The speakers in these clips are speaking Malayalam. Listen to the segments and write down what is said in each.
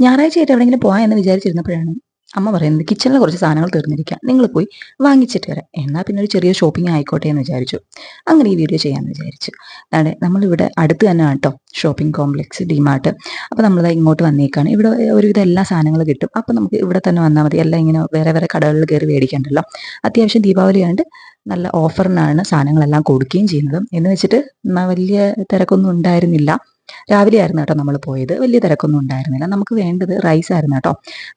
ഞായറാഴ്ച ആയിട്ട് എവിടെയെങ്കിലും പോകാം എന്ന് വിചാരിച്ചിരുന്നപ്പോഴാണ് അമ്മ പറയുന്നത് കിച്ചണിലെ കുറച്ച് സാധനങ്ങൾ തീർന്നിരിക്കുക നിങ്ങൾ പോയി വാങ്ങിച്ചിട്ട് വരാം. എന്നാൽ പിന്നെ ഒരു ചെറിയ ഷോപ്പിംഗ് ആയിക്കോട്ടെ എന്ന് വിചാരിച്ചു. അങ്ങനെ ഈ വീഡിയോ ചെയ്യാമെന്ന് വിചാരിച്ചു. അതെ നമ്മളിവിടെ അടുത്ത് തന്നെ കേട്ടോ ഷോപ്പിംഗ് കോംപ്ലക്സ് ഡിമാർട്ട് അപ്പോൾ നമ്മൾ ഇങ്ങോട്ട് വന്നേക്കാണ്. ഇവിടെ ഒരുവിധം എല്ലാ സാധനങ്ങളും കിട്ടും. അപ്പോൾ നമുക്ക് ഇവിടെ തന്നെ വന്നാൽ മതി. എല്ലാം ഇങ്ങനെ വേറെ വേറെ കടകളിൽ കയറി മേടിക്കണ്ടല്ലോ. അത്യാവശ്യം ദീപാവലി ആയതുകൊണ്ട് നല്ല ഓഫറിനാണ് സാധനങ്ങളെല്ലാം കൊടുക്കുകയും ചെയ്യുന്നത്. എന്ന് വെച്ചിട്ട് വലിയ തിരക്കൊന്നും ഉണ്ടായിരുന്നില്ല. രാവിലെ ആയിരുന്നു കേട്ടോ നമ്മൾ പോയത്. വലിയ തിരക്കൊന്നും ഉണ്ടായിരുന്നില്ല. നമുക്ക് വേണ്ടത് റൈസ് ആയിരുന്നു കേട്ടോ.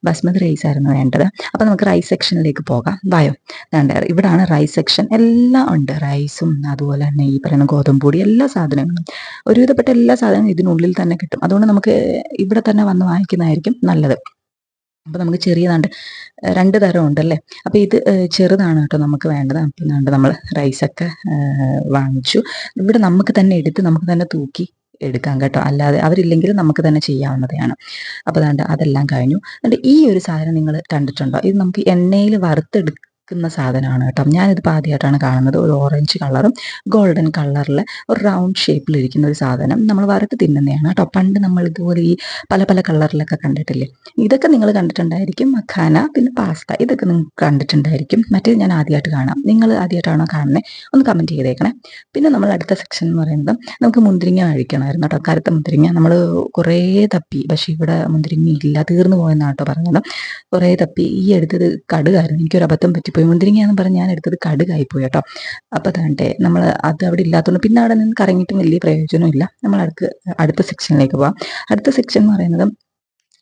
ബസ്മതി റൈസ് ആയിരുന്നു വേണ്ടത്. അപ്പോൾ നമുക്ക് റൈസ് സെക്ഷനിലേക്ക് പോകാം. വായോ. വേണ്ട ഇവിടാണ് റൈസ് സെക്ഷൻ എല്ലാം ഉണ്ട്. റൈസും അതുപോലെ തന്നെ ഈ പറയുന്ന ഗോതമ്പ് പൊടി എല്ലാ സാധനങ്ങളും. ഒരുവിധപ്പെട്ട എല്ലാ സാധനങ്ങളും ഇതിനുള്ളിൽ തന്നെ കിട്ടും. അതുകൊണ്ട് നമുക്ക് ഇവിടെ തന്നെ വന്ന് വാങ്ങിക്കുന്നതായിരിക്കും നല്ലത്. അപ്പോൾ നമുക്ക് ചെറിയതാണ്ട് രണ്ട് തരം ഉണ്ടല്ലേ? അപ്പോൾ ഇത് ചെറുതാണ് കേട്ടോ നമുക്ക് വേണ്ടത്. അപ്പം നമ്മൾ റൈസൊക്കെ വാങ്ങിച്ചു. ഇവിടെ നമുക്ക് തന്നെ എടുത്ത് നമുക്ക് തന്നെ തൂക്കി എടുക്കാം കേട്ടോ. അല്ലാതെ അവരില്ലെങ്കിൽ നമുക്ക് തന്നെ ചെയ്യാവുന്നതാണ്. അപ്പോൾ അതുകൊണ്ട് അതെല്ലാം കഴിഞ്ഞു. എന്നിട്ട് ഈ ഒരു സാധനം നിങ്ങൾ കണ്ടിട്ടുണ്ടോ? ഇത് നമുക്ക് എണ്ണയിൽ വറുത്തെടുക്കുക നിൽക്കുന്ന സാധനമാണ് കേട്ടോ. ഞാനിതിപ്പോൾ ആദ്യമായിട്ടാണ് കാണുന്നത്. ഒരു ഓറഞ്ച് കളറും ഗോൾഡൻ കളറിൽ ഒരു റൗണ്ട് ഷേപ്പിലിരിക്കുന്ന ഒരു സാധനം നമ്മൾ വറുത്ത് തിന്നുന്നതാണ് കേട്ടോ. പണ്ട് നമ്മൾ ഇതുപോലെ ഈ പല പല കളറിലൊക്കെ കണ്ടിട്ടില്ലേ? ഇതൊക്കെ നിങ്ങൾ കണ്ടിട്ടുണ്ടായിരിക്കും. മഖാന പിന്നെ പാസ്ത ഇതൊക്കെ നിങ്ങൾക്ക് കണ്ടിട്ടുണ്ടായിരിക്കും. മറ്റേ ഞാൻ ആദ്യമായിട്ട് കാണാം. നിങ്ങൾ ആദ്യമായിട്ടാണോ കാണുന്നത് ഒന്ന് കമന്റ് ചെയ്തേക്കണേ. പിന്നെ നമ്മൾ അടുത്ത സെക്ഷൻ എന്ന് പറയുന്നത് നമുക്ക് മുന്തിരിങ്ങ കഴിക്കണമായിരുന്നു കേട്ടോ. കറുത്ത മുന്തിരിങ്ങ. നമ്മൾ കുറേ തപ്പി. പക്ഷേ ഇവിടെ മുന്തിരിങ്ങ ഇല്ല തീർന്നു പോയെന്നാണ് കേട്ടോ പറഞ്ഞത്. കുറേ തപ്പി. ഈ എടുത്തത് കടുകായിരുന്നു. എനിക്കൊരു അബദ്ധം പറ്റി പോയി മുന്തിരിങ്ങയെന്ന് പറഞ്ഞ് ഞാൻ എടുത്തത് കടുകായിപ്പോയി കേട്ടോ. അപ്പോൾ അതാണ്ടേ നമ്മൾ അത് അവിടെ ഇല്ലാത്തതുകൊണ്ട് പിന്നെ അവിടെ നിന്ന് കറങ്ങിയിട്ടും വലിയ പ്രയോജനമില്ല നമ്മൾ അടുത്ത് അടുത്ത സെക്ഷനിലേക്ക് പോവാം. അടുത്ത സെക്ഷൻ എന്ന് പറയുന്നത്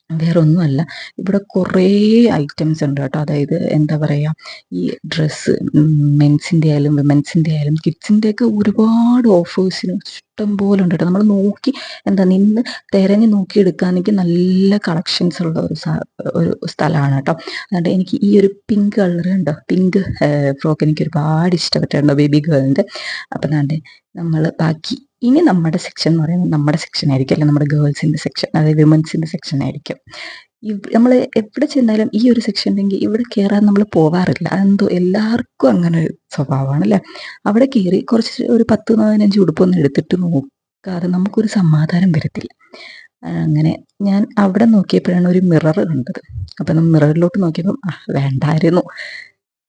വേറെ ഒന്നുമല്ല ഇവിടെ കുറേ ഐറ്റംസ് ഉണ്ട് കേട്ടോ. അതായത് എന്താ പറയുക ഈ ഡ്രസ്സ് മെൻസിന്റെ ആയാലും വിമൻസിന്റെ ആയാലും കിഡ്സിന്റെയൊക്കെ ഒരുപാട് ഓഫേഴ്സിന് ഇഷ്ടം പോലെ ഉണ്ട് കേട്ടോ. നമ്മൾ നോക്കി എന്താ നിന്ന് തിരഞ്ഞ് നോക്കി നല്ല കളക്ഷൻസ് ഉള്ള ഒരു ഒരു സ്ഥലമാണ് കേട്ടോ. അതുകൊണ്ട് എനിക്ക് ഈ ഒരു പിങ്ക് കളർ ഉണ്ടോ പിങ്ക് ഫ്രോക്ക് എനിക്ക് ഒരുപാട് ഇഷ്ടപ്പെട്ടിട്ടുണ്ടോ ബേബി ഗേളിന്റെ അപ്പം അതുകൊണ്ട് നമ്മൾ ബാക്കി ഇനി നമ്മുടെ സെക്ഷൻ എന്ന് പറയുന്നത് നമ്മുടെ സെക്ഷൻ ആയിരിക്കും അല്ലെങ്കിൽ നമ്മുടെ ഗേൾസിന്റെ സെക്ഷൻ അതായത് വിമൻസിന്റെ സെക്ഷൻ ആയിരിക്കും. നമ്മൾ എവിടെ ചെന്നാലും ഈ ഒരു സെക്ഷൻ ഉണ്ടെങ്കിൽ ഇവിടെ കയറാൻ നമ്മൾ പോവാറില്ല. അതെന്തോ എല്ലാവർക്കും അങ്ങനെ ഒരു സ്വഭാവമാണ് അല്ലേ? അവിടെ കയറി കുറച്ച് ഒരു പത്ത് പതിനഞ്ച് ഉടുപ്പൊന്നും എടുത്തിട്ട് നോക്കാതെ നമുക്കൊരു സമാധാനം വരത്തില്ല. അങ്ങനെ ഞാൻ അവിടെ നോക്കിയപ്പോഴാണ് ഒരു മിറർ കണ്ടത്. അപ്പം മിററിലോട്ട് നോക്കിയപ്പം വേണ്ടായിരുന്നു.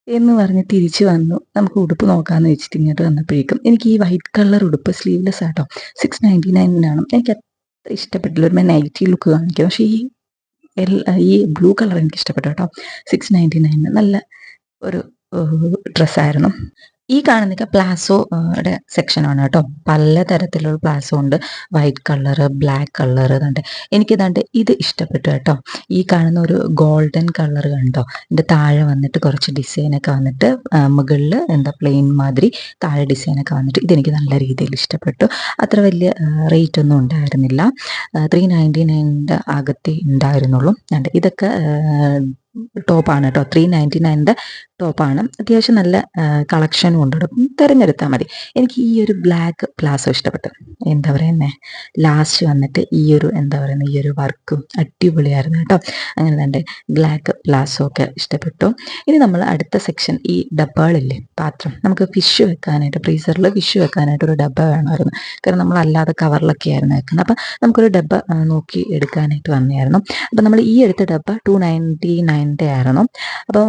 എന്ന് പറഞ്ഞ് തിരിച്ചു വന്നു. നമുക്ക് ഉടുപ്പ് നോക്കാമെന്ന് വെച്ചിട്ട് ഇങ്ങോട്ട് വന്നപ്പോഴേക്കും എനിക്ക് ഈ വൈറ്റ് കളർ ഉടുപ്പ് സ്ലീവ്ലെസ് ആട്ടോ. സിക്സ് നയന്റി നയനിനാണ് എനിക്ക് അത്ര ഇഷ്ടപ്പെട്ടില്ല. ഒരു നൈറ്റി ലുക്ക് കാണിക്കാം പക്ഷേ ഈ ഈ ബ്ലൂ കളർ എനിക്ക് ഇഷ്ടപ്പെട്ടു കേട്ടോ. സിക്സ് നയന്റി നയനിന് നല്ല ഒരു ഡ്രസ്സായിരുന്നു ഈ കാണുന്നൊക്കെ പ്ലാസോയുടെ സെക്ഷനാണ് കേട്ടോ. പല തരത്തിലുള്ള പ്ലാസോ ഉണ്ട് വൈറ്റ് കളർ ബ്ലാക്ക് കളർ ഇതുണ്ട് എനിക്കിതാണ്ട് ഇത് ഇഷ്ടപ്പെട്ടു കേട്ടോ. ഈ കാണുന്ന ഒരു ഗോൾഡൻ കളർ കണ്ടോ? എന്റെ താഴെ വന്നിട്ട് കുറച്ച് ഡിസൈനൊക്കെ വന്നിട്ട് മുകളിൽ എന്താ പ്ലെയിൻ മാതിരി താഴെ ഡിസൈനൊക്കെ വന്നിട്ട് ഇതെനിക്ക് നല്ല രീതിയിൽ ഇഷ്ടപ്പെട്ടു. അത്ര വലിയ റേറ്റ് ഒന്നും ഉണ്ടായിരുന്നില്ല. ത്രീ നയന്റി നയന്റെ അകത്തേ ഉണ്ടായിരുന്നുള്ളൂ. ഇതൊക്കെ ടോപ്പാണ് കേട്ടോ ത്രീ നയന്റി നയന്റെ ടോപ്പാണ്. അത്യാവശ്യം നല്ല കളക്ഷനും ഉണ്ട് തിരഞ്ഞെടുത്താൽ മതി. എനിക്ക് ഈ ഒരു ബ്ലാക്ക് പ്ലാസോ ഇഷ്ടപ്പെട്ടു. എന്താ പറയുന്നത് ലാസ്റ്റ് വന്നിട്ട് ഈ ഒരു എന്താ പറയുന്നത് ഈ ഒരു വർക്കും അടിപൊളിയായിരുന്നു കേട്ടോ അങ്ങനെ തന്നെ ബ്ലാക്ക് പ്ലാസോ ഒക്കെ ഇഷ്ടപ്പെട്ടു. ഇനി നമ്മൾ അടുത്ത സെക്ഷൻ ഈ ഡബ്ബകളില്ലേ പാത്രം. നമുക്ക് ഫിഷ് വെക്കാനായിട്ട് ഫ്രീസറിൽ ഫിഷ് വെക്കാനായിട്ട് ഒരു ഡബ്ബ വേണമായിരുന്നു. കാരണം നമ്മൾ അല്ലാതെ കവറിലൊക്കെ ആയിരുന്നു വെക്കുന്നത്. അപ്പം നമുക്കൊരു ഡബ്ബ നോക്കി എടുക്കാനായിട്ട് വന്നായിരുന്നു അപ്പം നമ്മൾ ഈ എടുത്ത ഡബ്ബ ടു നയന്റി നയന്റെ ആയിരുന്നു. അപ്പോൾ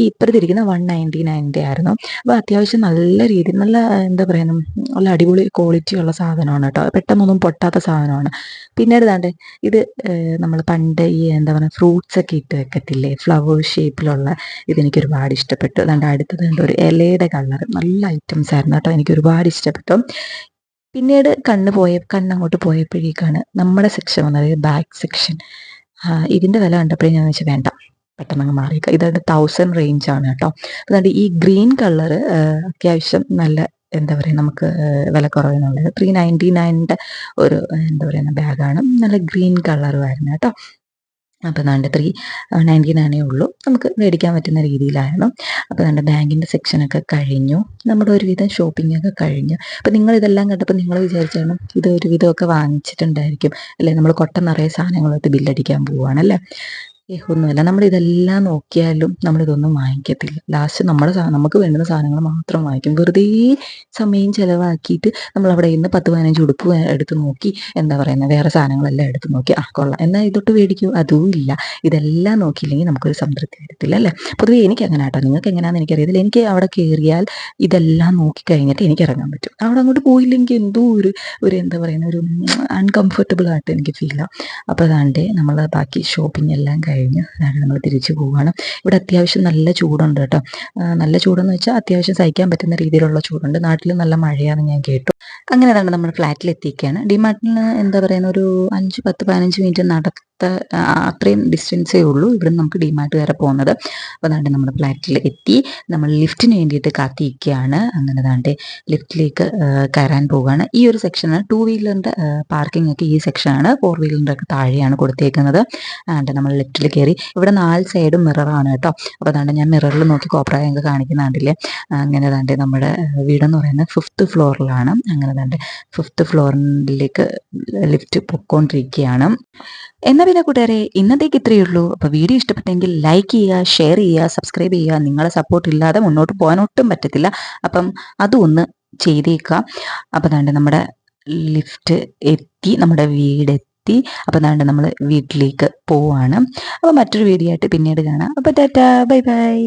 ഈ ഇപ്പുറത്തിരിക്കുന്ന വൺ നയന്റി നയന്റെ ആയിരുന്നു. അപ്പോൾ അത്യാവശ്യം നല്ല രീതിയിൽ നല്ല എന്താ പറയുക നല്ല അടിപൊളി ക്വാളിറ്റി ഉള്ള സാധനമാണ് കേട്ടോ പെട്ടെന്നൊന്നും പൊട്ടാത്ത സാധനമാണ്. പിന്നീട് താണ്ട് ഇത് നമ്മൾ പണ്ട് ഈ എന്താ പറയുക ഫ്രൂട്ട്സ് ഒക്കെ ഇട്ട് വെക്കത്തില്ലേ? ഫ്ലവർ ഷേപ്പിലുള്ള ഇതെനിക്ക് ഒരുപാട് ഇഷ്ടപ്പെട്ടു. അതുകൊണ്ട് അടുത്തത് ഒരു ഇലയുടെ കളർ നല്ല ഐറ്റംസ് ആയിരുന്നു കേട്ടോ എനിക്ക് ഒരുപാട് ഇഷ്ടപ്പെട്ടു. പിന്നീട് കണ്ണ് പോയ കണ്ണങ്ങോട്ട് പോയപ്പോഴേക്കാണ് നമ്മുടെ സെക്ഷൻ വന്നത് ബാക്ക് സെക്ഷൻ ഇതിന്റെ വില കണ്ടപ്പോഴേ ഞാൻ വെച്ചാൽ വേണ്ട പെട്ടെന്ന് അങ്ങ് മാറിയേക്കുക ഇതായിട്ട് തൗസൻഡ് റേഞ്ച് ആണ് കേട്ടോ. അതുകൊണ്ട് ഈ ഗ്രീൻ കളർ അത്യാവശ്യം നല്ല എന്താ പറയുക നമുക്ക് വില കുറവെന്നുള്ളത് ത്രീ നയന്റി നയന്റെ ഒരു എന്താ പറയുന്ന ബാഗാണ് നല്ല ഗ്രീൻ കളറുമായിരുന്നു കേട്ടോ. അപ്പോൾ നാണ്ട് ത്രീ നയന്റി നയനേ ഉള്ളൂ. നമുക്ക് മേടിക്കാൻ പറ്റുന്ന രീതിയിലായിരുന്നു. അപ്പോൾ നമ്മുടെ ബാങ്കിന്റെ സെക്ഷനൊക്കെ കഴിഞ്ഞു. നമ്മുടെ ഒരുവിധം ഷോപ്പിംഗ് ഒക്കെ കഴിഞ്ഞു. അപ്പോൾ നിങ്ങൾ ഇതെല്ലാം കണ്ടപ്പോൾ നിങ്ങൾ വിചാരിച്ചാണ് ഇത് ഒരുവിധമൊക്കെ വാങ്ങിച്ചിട്ടുണ്ടായിരിക്കും. അല്ലേ? നമ്മൾ കൊട്ട നിറയെ സാധനങ്ങളായിട്ട് ബില്ലടിക്കാൻ പോവുകയാണ് അല്ലേ നമ്മൾ ഇതെല്ലാം നോക്കിയാലും നമ്മൾ ഇതൊന്നും വാങ്ങിക്കത്തില്ല. ലാസ്റ്റ് നമ്മുടെ നമുക്ക് വേണ്ടുന്ന സാധനങ്ങൾ മാത്രം വാങ്ങിക്കും. വെറുതെ സമയം ചിലവാക്കിയിട്ട് നമ്മളവിടെ ഇന്ന് പത്ത് പതിനഞ്ച് ഉടുപ്പ് എടുത്ത് നോക്കി എന്താ പറയുന്നത് വേറെ സാധനങ്ങളെല്ലാം എടുത്ത് നോക്കി ആ കൊള്ളാം. എന്നാൽ ഇതൊട്ട് മേടിക്കൂ? അതും ഇല്ല. ഇതെല്ലാം നോക്കിയില്ലെങ്കിൽ നമുക്കൊരു സംതൃപ്തി വരത്തില്ല അല്ലേ? പൊതുവേ എനിക്ക് അങ്ങനെ ആട്ടോ നിങ്ങൾക്ക് എങ്ങനെയാണെന്ന് എനിക്കറിയത്തില്ല. എനിക്ക് അവിടെ കയറിയാൽ ഇതെല്ലാം നോക്കി കഴിഞ്ഞിട്ട് എനിക്ക് ഇറങ്ങാൻ പറ്റും. അവിടെ അങ്ങോട്ട് പോയില്ലെങ്കിൽ എന്തോ ഒരു ഒരു എന്താ പറയുന്ന ഒരു അൺകംഫർട്ടബിൾ ആയിട്ട് എനിക്ക് ഫീൽ ആവും അപ്പോൾ അതാണ്ട് നമ്മൾ ബാക്കി ഷോപ്പിംഗ് എല്ലാം കഴിഞ്ഞ് നമ്മൾ തിരിച്ചു പോവുകയാണ് ഇവിടെ അത്യാവശ്യം നല്ല ചൂടുണ്ട് കേട്ടോ. നല്ല ചൂടെന്ന് വെച്ചാൽ അത്യാവശ്യം സഹിക്കാൻ പറ്റുന്ന രീതിയിലുള്ള ചൂടുണ്ട്. നാട്ടിൽ നല്ല മഴയാണ് ഞാൻ കേട്ടു. അങ്ങനെ തന്നെ നമ്മൾ ഫ്ലാറ്റിൽ എത്തിക്കുകയാണ് ഡിമാർട്ടിന് എന്താ പറയുന്ന ഒരു അഞ്ച് പത്ത് പതിനഞ്ച് മിനിറ്റ് നടത്ത അത്രയും ഡിസ്റ്റൻസേ ഉള്ളൂ. ഇവിടെ നമുക്ക് ഡിമാർട്ട് വരെ പോകുന്നത്. അപ്പോൾ അതാണ്ട് നമ്മൾ ഫ്ലാറ്റിൽ എത്തി. നമ്മൾ ലിഫ്റ്റിന് വേണ്ടിയിട്ട് കാത്തിരിക്കുകയാണ്. അങ്ങനെ അതാണ്ട് ലിഫ്റ്റിലേക്ക് കയറാൻ പോവുകയാണ്. ഈ ഒരു സെക്ഷനാണ് ടു വീലറിന്റെ പാർക്കിംഗ് ഒക്കെ ഈ സെക്ഷനാണ് ഫോർ വീലറിന്റെ ഒക്കെ താഴെയാണ് കൊടുത്തേക്കുന്നത്. അതാണ്ട് നമ്മൾ ലിഫ്റ്റിൽ കയറി ഇവിടെ നാല് സൈഡും മിററാണ് കേട്ടോ. അപ്പോൾ അതാണ്ട് ഞാൻ മിററിൽ നോക്കി കോപ്രായൊക്കെ കാണിക്കുന്നുണ്ടല്ലേ? അങ്ങനെ അതാണ്ട് നമ്മുടെ വീടെന്ന് പറയുന്നത് ഫിഫ്ത്ത് ഫ്ലോറിലാണ് അങ്ങനെ അതാണ്ട് ഫിഫ്ത്ത് ഫ്ലോറിലേക്ക് ലിഫ്റ്റ് പൊക്കോണ്ടിരിക്കുകയാണ്. എന്നാൽ പിന്നെ കൂട്ടുകാരെ ഇന്നത്തേക്ക് ഇത്രയേ ഉള്ളൂ. അപ്പോൾ വീഡിയോ ഇഷ്ടപ്പെട്ടെങ്കിൽ ലൈക്ക് ചെയ്യുക ഷെയർ ചെയ്യുക സബ്സ്ക്രൈബ് ചെയ്യുക. നിങ്ങളെ സപ്പോർട്ട് ഇല്ലാതെ മുന്നോട്ട് പോകാൻ ഒട്ടും പറ്റത്തില്ല. അപ്പം അതൊന്ന് ചെയ്തേക്കുക അപ്പോൾ അതാണ്ട് നമ്മുടെ ലിഫ്റ്റ് എത്തി നമ്മുടെ വീടെത്തി. അപ്പോൾ അതാണ്ട് നമ്മൾ വീട്ടിലേക്ക് പോവാണ്. അപ്പോൾ മറ്റൊരു വീഡിയോ ആയിട്ട് പിന്നീട് കാണാം. അപ്പോൾ ടാറ്റാ ബൈ ബൈ.